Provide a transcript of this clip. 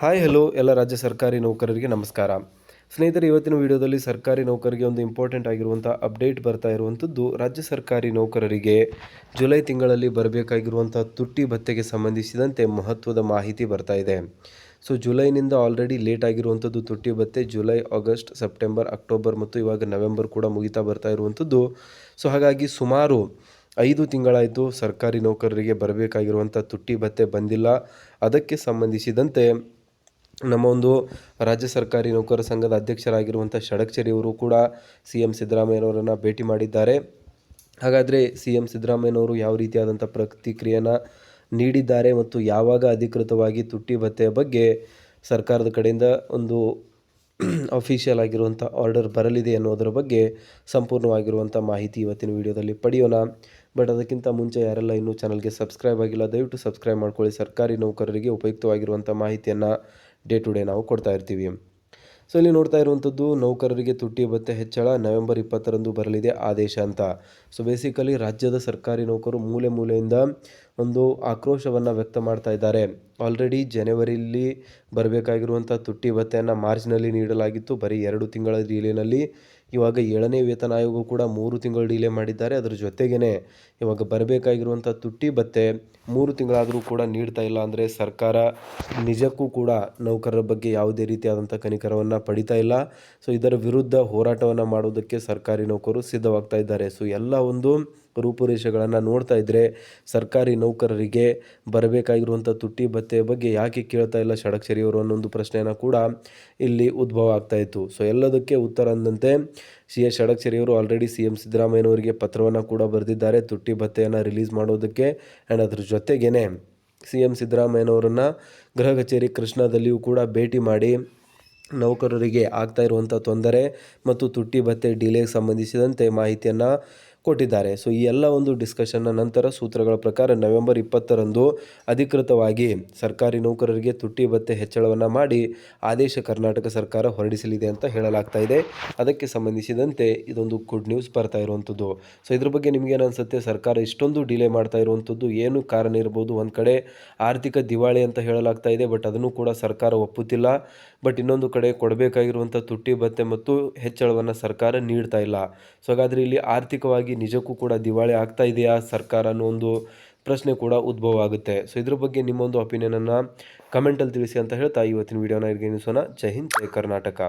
Hi, hello, ಎಲ್ಲ ರಾಜ್ಯ ಸರ್ಕಾರಿ ನೌಕರರಿಗೆ ನಮಸ್ಕಾರ. ಸ್ನೇಹಿತರೆ, ಇವತ್ತಿನ ವಿಡಿಯೋದಲ್ಲಿ ಸರ್ಕಾರಿ ನೌಕರರಿಗೆ ಒಂದು ಇಂಪಾರ್ಟೆಂಟ್ ಆಗಿರುವಂಥ ಅಪ್ಡೇಟ್ ಬರ್ತಾ ಇರುವಂಥದ್ದು ರಾಜ್ಯ ಸರ್ಕಾರಿ ನೌಕರರಿಗೆ ಜುಲೈ ತಿಂಗಳಲ್ಲಿ ಬರಬೇಕಾಗಿರುವಂಥ ತುಟ್ಟಿ ಭತ್ಯೆಗೆ ಸಂಬಂಧಿಸಿದಂತೆ ಮಹತ್ವದ ಮಾಹಿತಿ ಬರ್ತಾ ಇದೆ. ಸೊ ಜುಲೈನಿಂದ ಆಲ್ರೆಡಿ ಲೇಟ್ ಆಗಿರುವಂಥದ್ದು ತುಟ್ಟಿ ಭತ್ತೆ ಜುಲೈ, ಆಗಸ್ಟ್, ಸೆಪ್ಟೆಂಬರ್, ಅಕ್ಟೋಬರ್ ಮತ್ತು ಇವಾಗ ನವೆಂಬರ್ ಕೂಡ ಮುಗಿತಾ ಬರ್ತಾ ಇರುವಂಥದ್ದು ಸೊ ಹಾಗಾಗಿ ಸುಮಾರು ಐದು ತಿಂಗಳಾಯಿತು ಸರ್ಕಾರಿ ನೌಕರರಿಗೆ ಬರಬೇಕಾಗಿರುವಂಥ ತುಟ್ಟಿ ಭತ್ತೆ ಬಂದಿಲ್ಲ. ಅದಕ್ಕೆ ಸಂಬಂಧಿಸಿದಂತೆ ನಮ್ಮ ಒಂದು ರಾಜ್ಯ ಸರ್ಕಾರಿ ನೌಕರ ಸಂಘದ ಅಧ್ಯಕ್ಷರಾಗಿರುವಂಥ ಷಡಕ್ಷರಿ ಅವರು ಕೂಡ ಸಿ ಎಂ ಸಿದ್ದರಾಮಯ್ಯನವರನ್ನು ಭೇಟಿ ಮಾಡಿದ್ದಾರೆ. ಹಾಗಾದರೆ ಸಿ ಎಂ ಸಿದ್ದರಾಮಯ್ಯನವರು ಯಾವ ರೀತಿಯಾದಂಥ ಪ್ರತಿಕ್ರಿಯೆಯನ್ನು ನೀಡಿದ್ದಾರೆ ಮತ್ತು ಯಾವಾಗ ಅಧಿಕೃತವಾಗಿ ತುಟ್ಟಿ ಭತ್ತೆಯ ಬಗ್ಗೆ ಸರ್ಕಾರದ ಕಡೆಯಿಂದ ಒಂದು ಅಫಿಷಿಯಲ್ ಆಗಿರುವಂಥ ಆರ್ಡರ್ ಬರಲಿದೆ ಅನ್ನೋದರ ಬಗ್ಗೆ ಸಂಪೂರ್ಣವಾಗಿರುವಂಥ ಮಾಹಿತಿ ಇವತ್ತಿನ ವಿಡಿಯೋದಲ್ಲಿ ಪಡೆಯೋಣ. ಬಟ್ ಅದಕ್ಕಿಂತ ಮುಂಚೆ ಯಾರೆಲ್ಲ ಇನ್ನೂ ಚಾನಲ್ಗೆ ಸಬ್ಸ್ಕ್ರೈಬ್ ಆಗಿಲ್ಲ, ದಯವಿಟ್ಟು ಸಬ್ಸ್ಕ್ರೈಬ್ ಮಾಡ್ಕೊಳ್ಳಿ. ಸರ್ಕಾರಿ ನೌಕರರಿಗೆ ಉಪಯುಕ್ತವಾಗಿರುವಂಥ ಮಾಹಿತಿಯನ್ನು ಡೇ ಟು ಡೇ ನಾವು ಕೊಡ್ತಾ ಇರ್ತೀವಿ. ಸೊ ಇಲ್ಲಿ ನೋಡ್ತಾ ಇರುವಂಥದ್ದು ನೌಕರರಿಗೆ ತುಟ್ಟಿ ಭತ್ಯೆ ಹೆಚ್ಚಳ ನವೆಂಬರ್ ಇಪ್ಪತ್ತರಂದು ಬರಲಿದೆ ಆದೇಶ ಅಂತ. ಸೊ ಬೇಸಿಕಲಿ ರಾಜ್ಯದ ಸರ್ಕಾರಿ ನೌಕರು ಮೂಲೆ ಮೂಲೆಯಿಂದ ಒಂದು ಆಕ್ರೋಶವನ್ನು ವ್ಯಕ್ತ ಮಾಡ್ತಾ ಇದ್ದಾರೆ. ಆಲ್ರೆಡಿ ಜನವರಿಯಲ್ಲಿ ಬರಬೇಕಾಗಿರುವಂಥ ತುಟ್ಟಿ ಭತ್ಯೆಯನ್ನು ಮಾರ್ಚ್ನಲ್ಲಿ ನೀಡಲಾಗಿತ್ತು. ಬರೀ ಎರಡು ತಿಂಗಳ ಡಿಲೇನಲ್ಲಿ. ಇವಾಗ ಏಳನೇ ವೇತನ ಆಯೋಗ ಕೂಡ ಮೂರು ತಿಂಗಳು ಡಿಲೇ ಮಾಡಿದ್ದಾರೆ. ಅದರ ಜೊತೆಗೇ ಇವಾಗ ಬರಬೇಕಾಗಿರುವಂಥ ತುಟ್ಟಿ ಭತ್ಯೆ ಮೂರು ತಿಂಗಳಾದರೂ ಕೂಡ ನೀಡ್ತಾ ಇಲ್ಲ ಅಂದರೆ ಸರ್ಕಾರ ನಿಜಕ್ಕೂ ಕೂಡ ನೌಕರರ ಬಗ್ಗೆ ಯಾವುದೇ ರೀತಿಯಾದಂಥ ಕನಿಕರವನ್ನು ಪಡಿತಾ ಇಲ್ಲ. ಸೊ, ಇದರ ವಿರುದ್ಧ ಹೋರಾಟವನ್ನು ಮಾಡೋದಕ್ಕೆ ಸರ್ಕಾರಿ ನೌಕರರು ಸಿದ್ಧವಾಗ್ತಾ ಇದ್ದಾರೆ. ಸೊ, ಎಲ್ಲ ಒಂದು ರೂಪುರೇಷೆಗಳನ್ನು ನೋಡ್ತಾ ಇದ್ದರೆ ಸರ್ಕಾರಿ ನೌಕರರಿಗೆ ಬರಬೇಕಾಗಿರುವಂಥ ತುಟ್ಟಿ ಭತ್ತೆಯ ಬಗ್ಗೆ ಯಾಕೆ ಕೇಳ್ತಾ ಇಲ್ಲ ಷಡಕ್ಷರಿಯವರು ಅನ್ನೊಂದು ಪ್ರಶ್ನೆಯನ್ನು ಕೂಡ ಇಲ್ಲಿ ಉದ್ಭವ ಆಗ್ತಾ ಇತ್ತು. ಸೊ, ಎಲ್ಲದಕ್ಕೆ ಉತ್ತರ ಅಂದಂತೆ ಸಿ ಎಸ್ ಷಡಕ್ಷರಿಯವರು ಆಲ್ರೆಡಿ ಸಿ ಎಂ ಸಿದ್ದರಾಮಯ್ಯನವರಿಗೆ ಪತ್ರವನ್ನು ಕೂಡ ಬರೆದಿದ್ದಾರೆ. ತುಟ್ಟಿ ಭತ್ತೆಯನ್ನು ರಿಲೀಸ್ ಮಾಡೋದಕ್ಕೆ ಆ್ಯಂಡ್ ಅದ್ರ ಜೊತೆಗೇ ಸಿ ಎಂ ಸಿದ್ದರಾಮಯ್ಯನವರನ್ನು ಗೃಹ ಕಚೇರಿ ಕೃಷ್ಣದಲ್ಲಿಯೂ ಕೂಡ ಭೇಟಿ ಮಾಡಿ ನೌಕರರಿಗೆ ಆಗ್ತಾ ಇರುವಂಥ ತೊಂದರೆ ಮತ್ತು ತುಟ್ಟಿ ಭತ್ತೆ ಡಿಲೇಗೆ ಸಂಬಂಧಿಸಿದಂತೆ ಮಾಹಿತಿಯನ್ನು ಕೊಟ್ಟಿದ್ದಾರೆ. ಸೊ ಈ ಎಲ್ಲ ಒಂದು ಡಿಸ್ಕಷನ್ನ ನಂತರ ಸೂತ್ರಗಳ ಪ್ರಕಾರ ನವೆಂಬರ್ ಇಪ್ಪತ್ತರಂದು ಅಧಿಕೃತವಾಗಿ ಸರ್ಕಾರಿ ನೌಕರರಿಗೆ ತುಟ್ಟಿ ಭತ್ಯೆ ಹೆಚ್ಚಳವನ್ನು ಮಾಡಿ ಆದೇಶ ಕರ್ನಾಟಕ ಸರ್ಕಾರ ಹೊರಡಿಸಲಿದೆ ಅಂತ ಹೇಳಲಾಗ್ತಾ ಇದೆ. ಅದಕ್ಕೆ ಸಂಬಂಧಿಸಿದಂತೆ ಇದೊಂದು ಗುಡ್ ನ್ಯೂಸ್ ಬರ್ತಾ ಇರುವಂಥದ್ದು. ಸೊ ಇದ್ರ ಬಗ್ಗೆ ನಿಮಗೇನು ಅನಿಸುತ್ತೆ ಸರ್ಕಾರ ಇಷ್ಟೊಂದು ಡಿಲೇ ಮಾಡ್ತಾ ಇರುವಂಥದ್ದು ಏನು ಕಾರಣ ಇರ್ಬೋದು? ಒಂದು ಕಡೆ ಆರ್ಥಿಕ ದಿವಾಳಿ ಅಂತ ಹೇಳಲಾಗ್ತಾ ಇದೆ ಬಟ್ ಅದನ್ನು ಕೂಡ ಸರ್ಕಾರ ಒಪ್ಪುತ್ತಿಲ್ಲ. ಬಟ್ ಇನ್ನೊಂದು ಕಡೆ ಕೊಡಬೇಕಾಗಿರುವಂಥ ತುಟ್ಟಿ ಭತ್ಯೆ ಮತ್ತು ಹೆಚ್ಚಳವನ್ನು ಸರ್ಕಾರ ನೀಡ್ತಾ ಇಲ್ಲ. ಸೊ ಹಾಗಾದರೆ ಇಲ್ಲಿ ಆರ್ಥಿಕವಾಗಿ ನಿಜಕ್ಕೂ ಕೂಡ ದಿವಾಳಿ ಆಗ್ತಾ ಇದೆಯಾ? ಸರ್ಕಾರ ಅನ್ನೋ ಒಂದು ಪ್ರಶ್ನೆ ಕೂಡ ಉದ್ಭವ ಆಗುತ್ತೆ ಸೊ ಇದ್ರ ಬಗ್ಗೆ ನಿಮ್ಮೊಂದು ಒಪಿನಿಯನನ್ನು ಕಮೆಂಟಲ್ಲಿ ತಿಳಿಸಿ ಅಂತ ಹೇಳ್ತಾ ಇವತ್ತಿನ ವೀಡಿಯೋನ ನಿಲ್ಲಿಸೋಣ. ಜೈ ಹಿಂದ್, ಜೈ ಕರ್ನಾಟಕ.